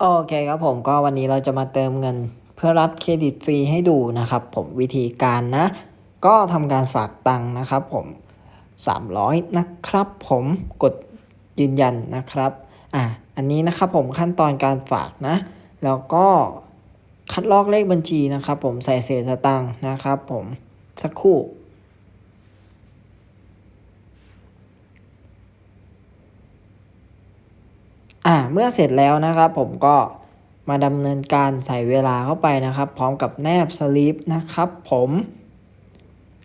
โอเคครับผมก็วันนี้เราจะมาเติมเงิน เพื่อรับเครดิตฟรีให้ดูนะครับ ผมวิธีการนะ ก็ทำการฝากตังค์นะครับ ผม 300 นะครับ ผมกดยืนยันนะครับอะอันนี้นะครับผมขั้นตอนการฝากนะ แล้วก็คัดลอกเลขบัญชีนะครับ ผมใส่เศษสตังค์นะครับ ผมสักครู่ อ่าเมื่อเสร็จแล้วนะครับ ผมก็มาดำเนินการใส่เวลาเข้าไปนะครับ พร้อมกับแนบสลิปนะครับ ผม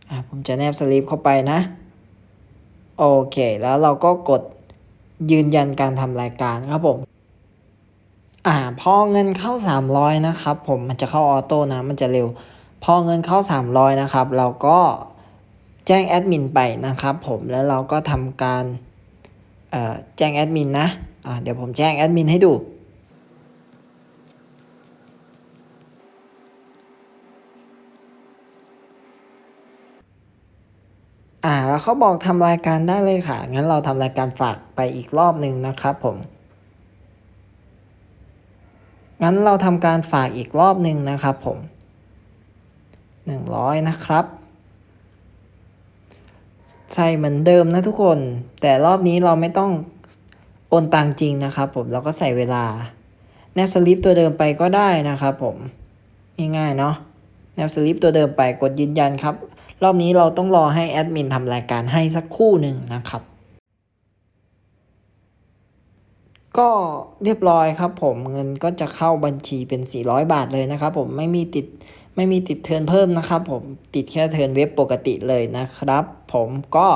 อ่าผมจะแนบสลิปเข้าไปนะ โอเค แล้วเราก็กดยืนยันการทำรายการครับผมอ่าพอเงินเข้า 300 นะครับ ผมมันจะเข้าออโต้นะ มันจะเร็ว พอเงินเข้า 300 นะครับ เราก็แจ้งแอดมินไปนะครับ ผมแล้วเราก็ทำการ แจ้งแอดมินนะอ่าเดี๋ยวผมแจ้งแอดมินให้ดูอ่าแล้วเขาบอกทำรายการได้เลยค่ะ งั้นเราทำรายการฝากไปอีกรอบหนึ่งนะครับผม งั้นเราทำการฝากอีกรอบหนึ่งนะครับผมหนึ่งร้อยนะครับ ใส่เหมือนเดิมนะทุกคน แต่รอบนี้เราไม่ต้องโอนตังจริงนะครับผมเราก็ใส่เวลา แนบสลิปตัวเดิมไปก็ได้นะครับผมง่ายๆเนาะแนบสลิปตัวเดิมไปกดยืนยันครับ รอบนี้เราต้องรอให้แอดมินทำรายการให้สักคู่หนึ่งนะครับ ก็เรียบร้อยครับผมเงินก็จะเข้าบัญชีเป็น 400 บาทเลยนะครับผมไม่มีติด ไม่มีติดเทิร์นเพิ่มนะครับผมติดแค่เทิร์นเว็บปกติเลยนะครับ ผมก็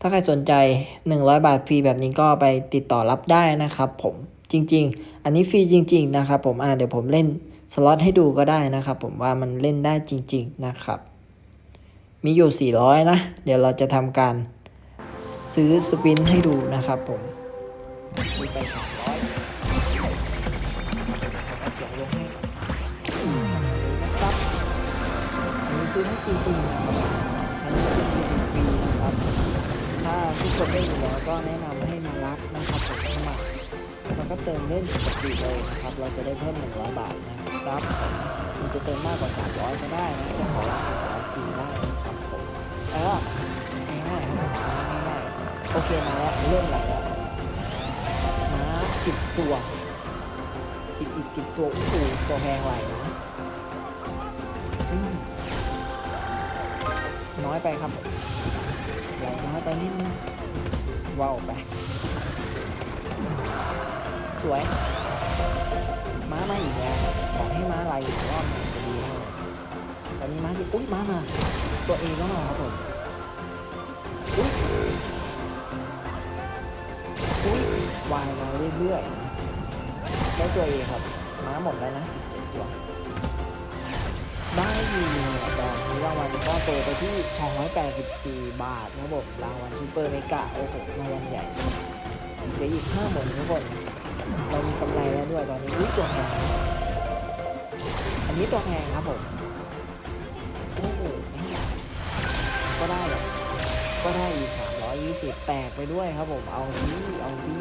ถ้าใครสนใจ 100 บาทฟรีแบบนี้ก็ไปติดต่อรับได้นะครับ ผมจริง ๆ อันนี้ฟรีจริง ๆ นะครับ ผมอ่าเดี๋ยวผมเล่นสล็อตให้ดูก็ได้นะครับ ผมว่ามันเล่นได้จริง ๆ นะครับ มีอยู่ 400 นะ เดี๋ยวเราจะทำการซื้อสปินให้ดูนะครับ ผมไป300เอาเสียงลงให้ ซื้อให้จริงๆนะครับอันนี้ซื้อฟรีนะครับ ถ้าทุกคนได้อยู่แล้วก็แนะนำให้มารับนะครับผมสมัครแล้วก็เติมเล่นปกติเลยนะครับ เราจะได้เพิ่ม 100 บาทนะครับมันจะเติมมากกว่า 300 ก็ได้นะจะขอรับ300ฟรีได้นะครับผมเออง่ายๆครับง่ายๆโอเคมาแล้วเริ่มไหลแล้วม้าสิบตัวสิบอีกสิบตัวโอ้โหตัวแพงไหวนะ น้อยไปครับไหลน้อยไปนิดนึงว้าวไป สวย ม้ามาอีกแล้วบอกให้ม้าไหลรอบหนึ่งจะดีเท่าตอนนี้ม้าสิอุ้ยม้ามา ตัวเองก็มาครับผมอุ้ยอุ้ยวายมาเรื่อยๆนะได้ตัวเองครับ ม้าหมดแล้วนะ 17 ตัว ได้อยู่แต่นี้รางวัลก็โตไปที่ 284 บาทนะครับผมรางวัลซูเปอร์เมกะโอ้โหรางวัลใหญ่เดี๋ยวอีก5หมื่นทุกคนเรามีกำไรแล้วด้วยตอนนี้อุ้ยตัวแพงอันนี้ตัวแพงครับผมโอ้โหก็ได้เลยก็ได้อีก 320 แตกไปด้วยครับผมเอาซิเอาซิ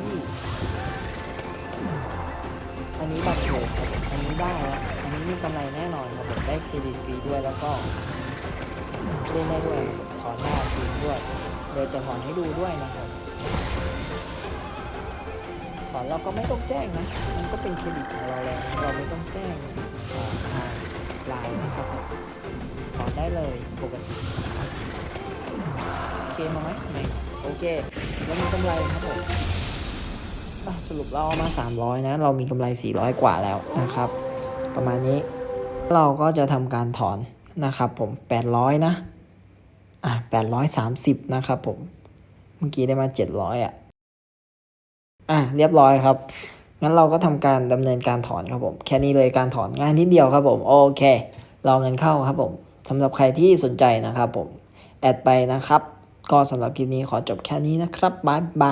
อันนี้บัตรเทรดครับอันนี้ได้แล้วอันนี้มีกำไรแน่นอนครับ ได้เครดิตฟรีด้วยแล้วก็เล่นได้ด้วยถอนหน้าจริงด้วยเดี๋ยวจะถอนให้ดูด้วยนะครับถอนเราก็ไม่ต้องแจ้งนะ มันก็เป็นเครดิตของเราแล้วเราไม่ต้องแจ้งทางไลน์นะครับถอนได้เลยปกติโอเคมาไหมไม่โอเคแล้วมีกำไรครับผมสรุปเราเอามา 300 นะ เรามีกำไร 400 กว่าแล้วนะครับ ประมาณนี้ เราก็จะทำการถอนนะครับผม 800 นะอะ830 นะครับผม เมื่อกี้ได้มา 700 อะ อะ เรียบร้อยครับ งั้นเราก็ทำการดำเนินการถอนครับผม แค่นี้เลยการถอนง่ายนิดเดียวครับผม โอเค รอเงินเข้าครับผมสำหรับใครที่สนใจนะครับผม แอดไปนะครับ ก็สำหรับคลิปนี้ขอจบแค่นี้นะครับ บ๊ายบาย